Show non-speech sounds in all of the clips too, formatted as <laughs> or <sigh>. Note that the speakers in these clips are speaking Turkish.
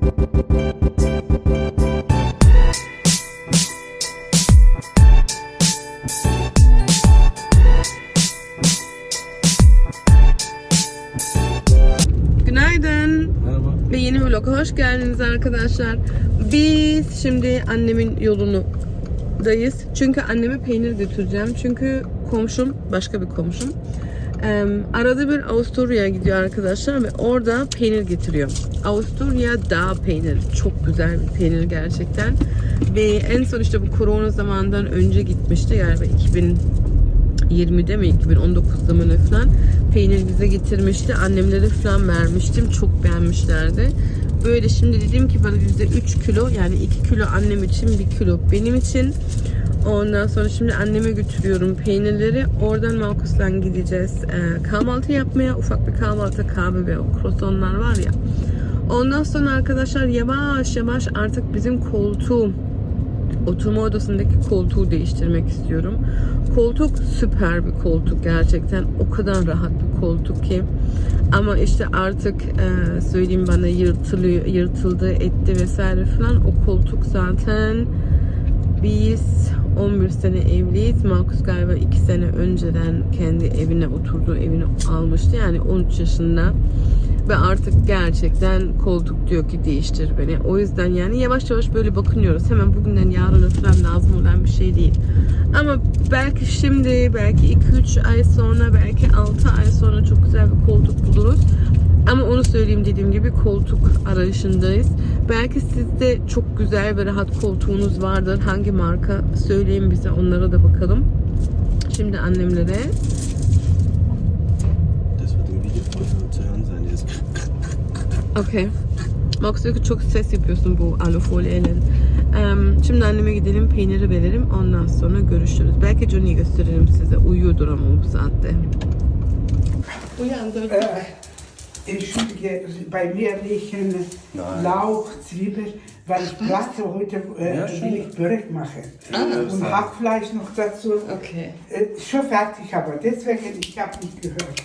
Günaydın Merhaba. ve yeni vloga hoş geldiniz arkadaşlar. Biz şimdi annemin yolunu dayız. Çünkü anneme peynir götüreceğim. Çünkü komşum, başka bir komşum. Ee, arada bir Avusturya'ya gidiyor arkadaşlar ve orada peynir getiriyor. Avusturya dağ peyniri. Çok güzel bir peynir gerçekten. Ve en son işte bu korona zamandan önce gitmişti galiba 2000 20'de mi 2019'da mı ne falan peynir bize getirmişti. Annemlere falan vermiştim. Çok beğenmişlerdi. Böyle şimdi dedim ki bana bizde 3 kilo yani 2 kilo annem için 1 kilo benim için. Ondan sonra şimdi anneme götürüyorum peynirleri. Oradan Markus'tan gideceğiz ee, kahvaltı yapmaya. Ufak bir kahvaltı kahve ve o croissantlar var ya. Ondan sonra arkadaşlar yavaş yavaş artık bizim koltuğum oturma odasındaki koltuğu değiştirmek istiyorum. Koltuk süper bir koltuk gerçekten. O kadar rahat bir koltuk ki. Ama işte artık e, söyleyeyim bana yırtılıyor, yırtıldı, etti vesaire falan. O koltuk zaten biz 11 sene evliyiz. Markus galiba 2 sene önceden kendi evine oturduğu evini almıştı. Yani 13 yaşında. Ve artık gerçekten koltuk diyor ki değiştir beni. O yüzden yani yavaş yavaş böyle bakınıyoruz. Hemen bugünden yarına falan lazım olan bir şey değil. Ama belki şimdi, belki 2-3 ay sonra, belki 6 ay sonra çok güzel bir koltuk buluruz. Ama onu söyleyeyim dediğim gibi koltuk arayışındayız. Belki sizde çok güzel ve rahat koltuğunuz vardır. Hangi marka söyleyin bize onlara da bakalım. Şimdi annemlere Okey. Max diyor ki çok ses yapıyorsun bu alufolyeyle. Em, şimdi anneme gidelim peyniri verelim ondan sonra görüşürüz. Belki Johnny'yi gösteririm size. Uyuyordur ama bu saatte. Uyandı. Äh, Entschuldige, bei mir liegen Nein. Lauch, Zwiebel, weil ich Platte heute äh, Ja, schön. will ich Börek machen. Und Hackfleisch noch dazu. Okay. Äh, schon fertig, aber deswegen, ich habe nicht gehört.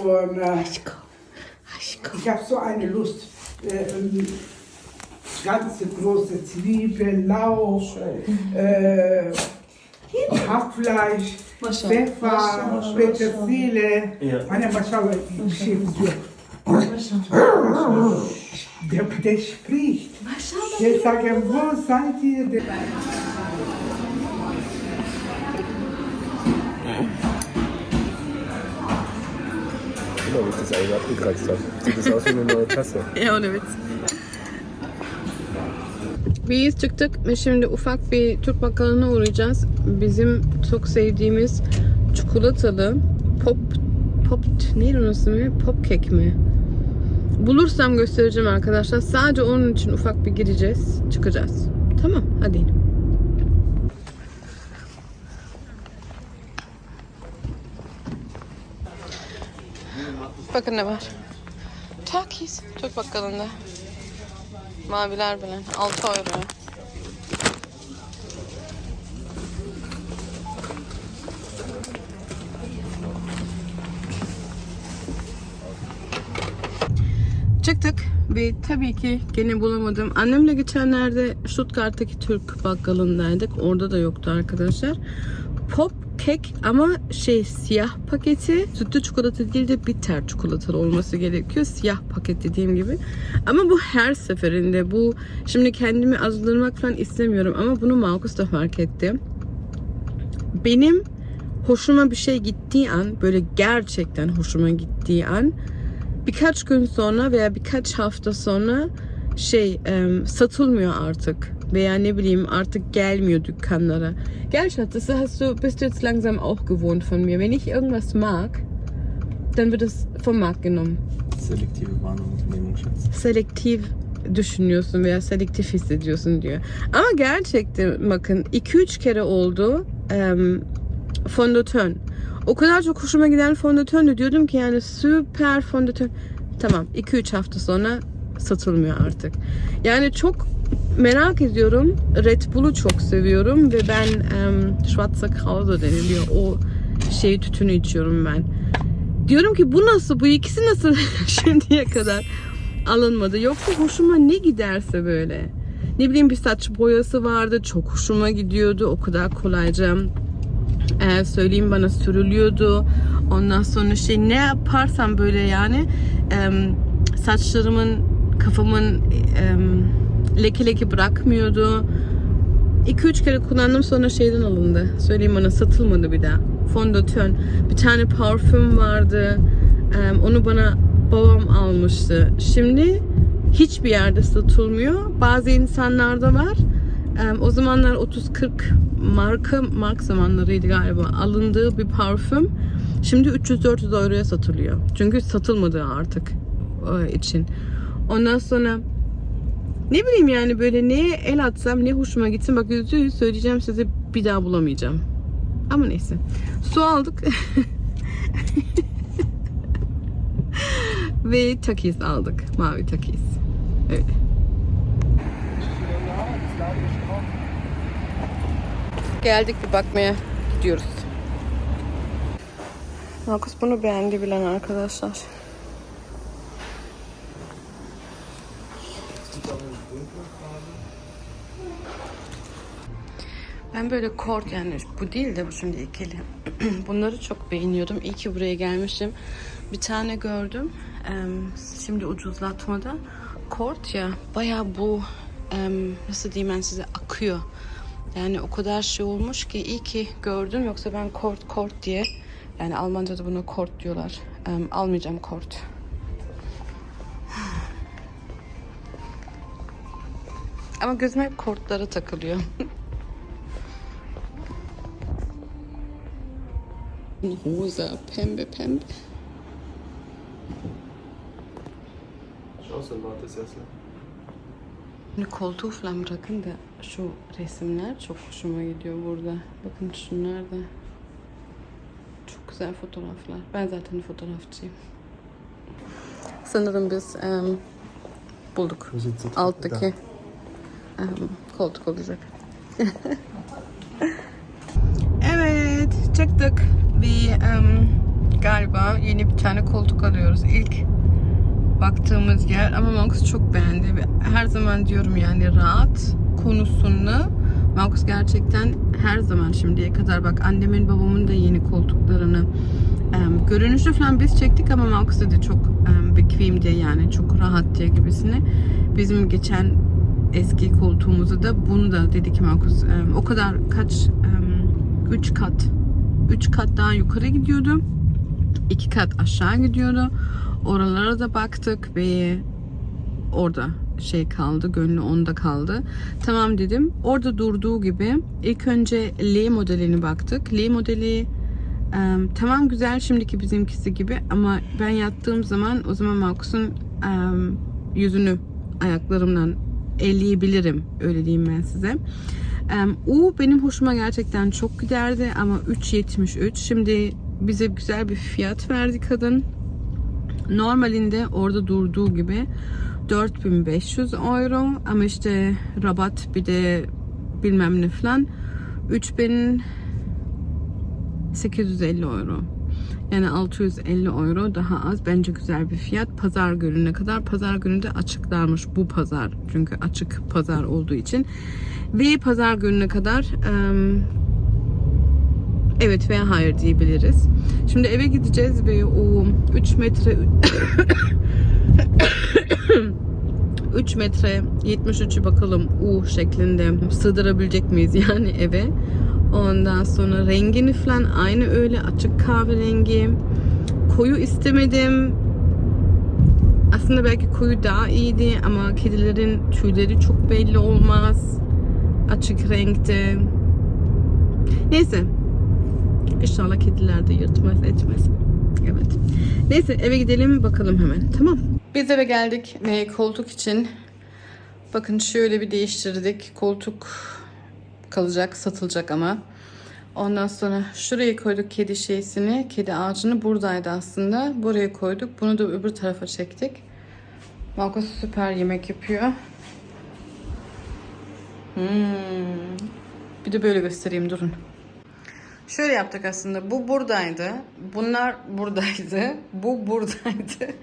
Und äh. Ich habe so eine Lust. Äh, ähm, ganze große Zwiebel, Lauch, äh, Hackfleisch, Maşallah. Pfeffer, Petersilie. Ja. Anne, Maschallah, ich mich. Der, der spricht. Der sagt, wo seid ihr Genau, wie ich das eigentlich abgekratzt habe. Sieht das aus wie eine neue Tasse. Ya ohne Witz. Biz çıktık ve şimdi ufak bir Türk bakkalına uğrayacağız. Bizim çok sevdiğimiz çikolatalı pop pop neydi onun ismi? Pop kek mi? Bulursam göstereceğim arkadaşlar. Sadece onun için ufak bir gireceğiz. Çıkacağız. Tamam hadi inelim. Bakın ne var. Takis. Türk bakkalında. Maviler bile. 6 euro. Çıktık ve tabii ki gene bulamadım. Annemle geçenlerde Stuttgart'taki Türk bakkalındaydık. Orada da yoktu arkadaşlar. Pop kek ama şey siyah paketi sütlü çikolata değil de bitter çikolatalı olması gerekiyor. Siyah paket dediğim gibi. Ama bu her seferinde bu şimdi kendimi azdırmak falan istemiyorum ama bunu Markus da fark etti. Benim hoşuma bir şey gittiği an böyle gerçekten hoşuma gittiği an birkaç gün sonra veya birkaç hafta sonra şey satılmıyor artık veya ne bileyim artık gelmiyor dükkanlara. Gell Schatz, das hast du, bist du jetzt langsam auch gewohnt von mir. Wenn ich irgendwas mag, dann wird es vom Markt genommen. Selektive Wahrnehmung, Schatz. Selektif düşünüyorsun veya selektif hissediyorsun diyor. Ama gerçekten bakın 2-3 kere oldu em, fondöten. O kadar çok hoşuma giden fondöten diyordum ki yani süper fondöten. Tamam 2-3 hafta sonra satılmıyor artık. Yani çok merak ediyorum. Red Bull'u çok seviyorum ve ben em, Schwarze Krause deniliyor. O şey tütünü içiyorum ben. Diyorum ki bu nasıl? Bu ikisi nasıl <laughs> şimdiye kadar? alınmadı. Yoksa hoşuma ne giderse böyle. Ne bileyim bir saç boyası vardı. Çok hoşuma gidiyordu. O kadar kolayca e, söyleyeyim bana sürülüyordu. Ondan sonra şey ne yaparsam böyle yani e, saçlarımın kafamın e, leke leke bırakmıyordu. 2-3 kere kullandım sonra şeyden alındı. Söyleyeyim bana satılmadı bir daha. Fondöten. Bir tane parfüm vardı. Onu bana babam almıştı. Şimdi hiçbir yerde satılmıyor. Bazı insanlarda var. O zamanlar 30-40 marka mark zamanlarıydı galiba. Alındığı bir parfüm. Şimdi 300-400 euroya satılıyor. Çünkü satılmadı artık o için. Ondan sonra ne bileyim yani böyle neye el atsam ne hoşuma gitsin bak yüzde yüz söyleyeceğim size bir daha bulamayacağım. Ama neyse. Su aldık. <laughs> Ve takis aldık. Mavi takis. Öyle. Geldik bir bakmaya gidiyoruz. Markus bunu beğendi bilen arkadaşlar. Ben böyle kort yani bu değil de bu şimdi ikili. <clears throat> Bunları çok beğeniyordum. İyi ki buraya gelmişim. Bir tane gördüm. Şimdi ucuzlatmada. Kort ya baya bu nasıl diyeyim ben size akıyor. Yani o kadar şey olmuş ki iyi ki gördüm. Yoksa ben kort kort diye yani Almanca'da buna kort diyorlar. Almayacağım kort. Ama gözüme hep kortlara takılıyor. Rosa, pembe, pembe. So ein Wartesessel. Şimdi koltuğu falan bırakın da şu resimler çok hoşuma gidiyor burada. Bakın şunlar da çok güzel fotoğraflar. Ben zaten fotoğrafçıyım. Sanırım biz em, bulduk. Alttaki koltuk olacak. <laughs> evet çıktık. Bir em, galiba yeni bir tane koltuk alıyoruz. İlk baktığımız yer ama Marcus çok beğendi. Her zaman diyorum yani rahat konusunda Marcus gerçekten her zaman şimdiye kadar bak annemin babamın da yeni koltuklarını em, görünüşü falan biz çektik ama Marcus dedi çok em, bequem diye yani çok rahat diye gibisini. Bizim geçen eski koltuğumuzu da bunu da dedi ki Marcus em, o kadar kaç 3 kat 3 kat daha yukarı gidiyordu. 2 kat aşağı gidiyordu. Oralara da baktık ve orada şey kaldı, gönlü onda kaldı. Tamam dedim. Orada durduğu gibi ilk önce L modelini baktık. L modeli em, tamam güzel şimdiki bizimkisi gibi ama ben yattığım zaman o zaman Markus'un em, yüzünü ayaklarımdan elleyebilirim. Öyle diyeyim ben size. U benim hoşuma gerçekten çok giderdi ama 3.73. Şimdi bize güzel bir fiyat verdi kadın. Normalinde orada durduğu gibi 4500 euro ama işte rabat bir de bilmem ne falan 3850 euro. Yani 650 euro daha az. Bence güzel bir fiyat. Pazar gününe kadar. Pazar günü de açıklarmış bu pazar. Çünkü açık pazar olduğu için. Ve pazar gününe kadar evet veya hayır diyebiliriz. Şimdi eve gideceğiz ve o 3 metre <coughs> 3 metre 73'ü bakalım U şeklinde sığdırabilecek miyiz yani eve. Ondan sonra rengini falan aynı öyle açık kahverengi. Koyu istemedim. Aslında belki koyu daha iyiydi ama kedilerin tüyleri çok belli olmaz. Açık renkte. Neyse. İnşallah kediler de yırtmaz etmez. Evet. Neyse eve gidelim bakalım hemen. Tamam. Biz eve geldik ve koltuk için bakın şöyle bir değiştirdik. Koltuk kalacak, satılacak ama. Ondan sonra şuraya koyduk kedi şeysini, kedi ağacını buradaydı aslında. Buraya koyduk. Bunu da öbür tarafa çektik. Marcos süper yemek yapıyor. Hmm. Bir de böyle göstereyim durun. Şöyle yaptık aslında. Bu buradaydı. Bunlar buradaydı. Bu buradaydı.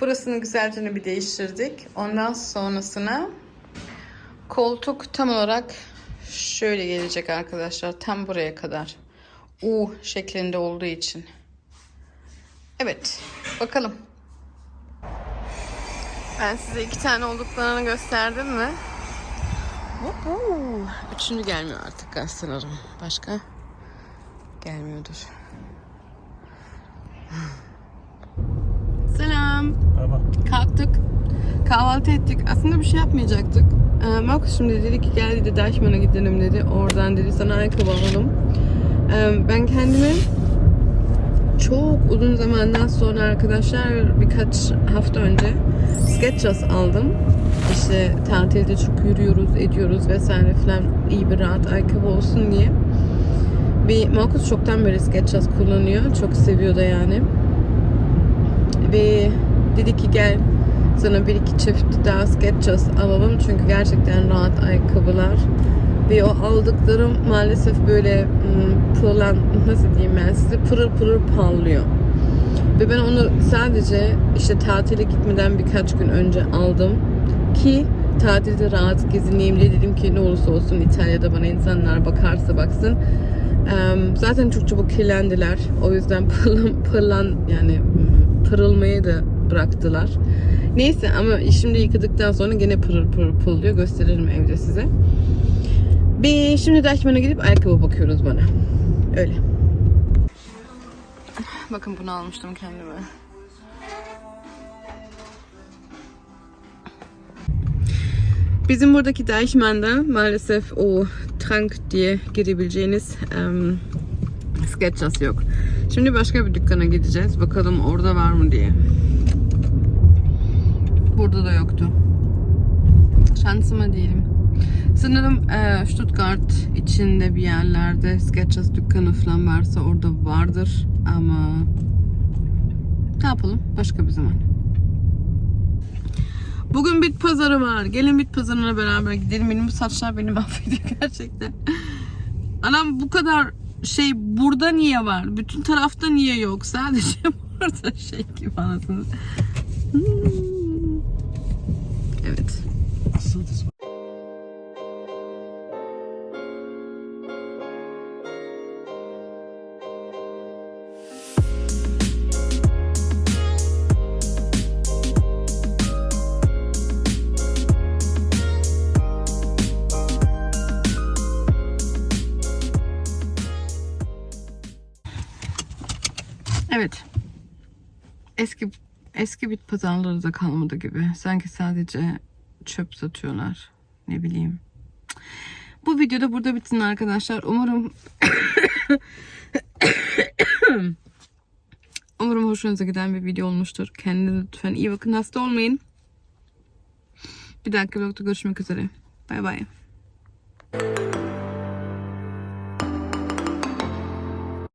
Burasını güzelce bir değiştirdik. Ondan sonrasına koltuk tam olarak şöyle gelecek arkadaşlar. Tam buraya kadar. U şeklinde olduğu için. Evet. Bakalım. Ben size iki tane olduklarını gösterdim mi? Üçüncü gelmiyor artık sanırım. Başka gelmiyordur. Selam. Merhaba. Kalktık. Kahvaltı ettik. Aslında bir şey yapmayacaktık. Ee, Markus şimdi dedi ki gel dedi Deichmann'a gidelim dedi. Oradan dedi sana ayakkabı alalım. Ee, ben kendime çok uzun zamandan sonra arkadaşlar birkaç hafta önce Skechers aldım. İşte tatilde çok yürüyoruz, ediyoruz vesaire falan iyi bir rahat ayakkabı olsun diye. Bir Markus çoktan beri Skechers kullanıyor. Çok seviyor da yani. Ve dedi ki gel sana bir iki çift daha Skechers alalım. Çünkü gerçekten rahat ayakkabılar. Ve o aldıklarım maalesef böyle pırlan, nasıl diyeyim ben size pırıl pırıl parlıyor. Ve ben onu sadece işte tatile gitmeden birkaç gün önce aldım. Ki tatilde rahat gezineyim diye dedim ki ne olursa olsun İtalya'da bana insanlar bakarsa baksın. Zaten çok çabuk kirlendiler. O yüzden <laughs> pırlan, pırlan yani pırılmayı da bıraktılar. Neyse ama şimdi yıkadıktan sonra gene pırıl pırıl pırlıyor. Gösteririm evde size. Bir şimdi Deichmann'a gidip ayakkabı bakıyoruz bana. Öyle. Bakın bunu almıştım kendime. Bizim buradaki Deichmann'da maalesef o trunk diye girebileceğiniz um, Skechers yok. Şimdi başka bir dükkana gideceğiz. Bakalım orada var mı diye. Burada da yoktu. Şansıma diyelim. Sanırım e, Stuttgart içinde bir yerlerde Skechers dükkanı falan varsa orada vardır ama ne yapalım başka bir zaman. Bugün bit pazarı var. Gelin bit pazarına beraber gidelim. Benim bu saçlar beni <laughs> mahvediyor gerçekten. Anam bu kadar şey burada niye var? Bütün tarafta niye yok? Sadece <laughs> burada şey gibi anasını. Hmm. Evet. Evet. Eski eski bit pazarları da kalmadı gibi. Sanki sadece çöp satıyorlar. Ne bileyim. Bu videoda burada bitsin arkadaşlar. Umarım <coughs> Umarım hoşunuza giden bir video olmuştur. Kendinize lütfen iyi bakın. Hasta olmayın. Bir dahaki vlogda görüşmek üzere. Bay bay.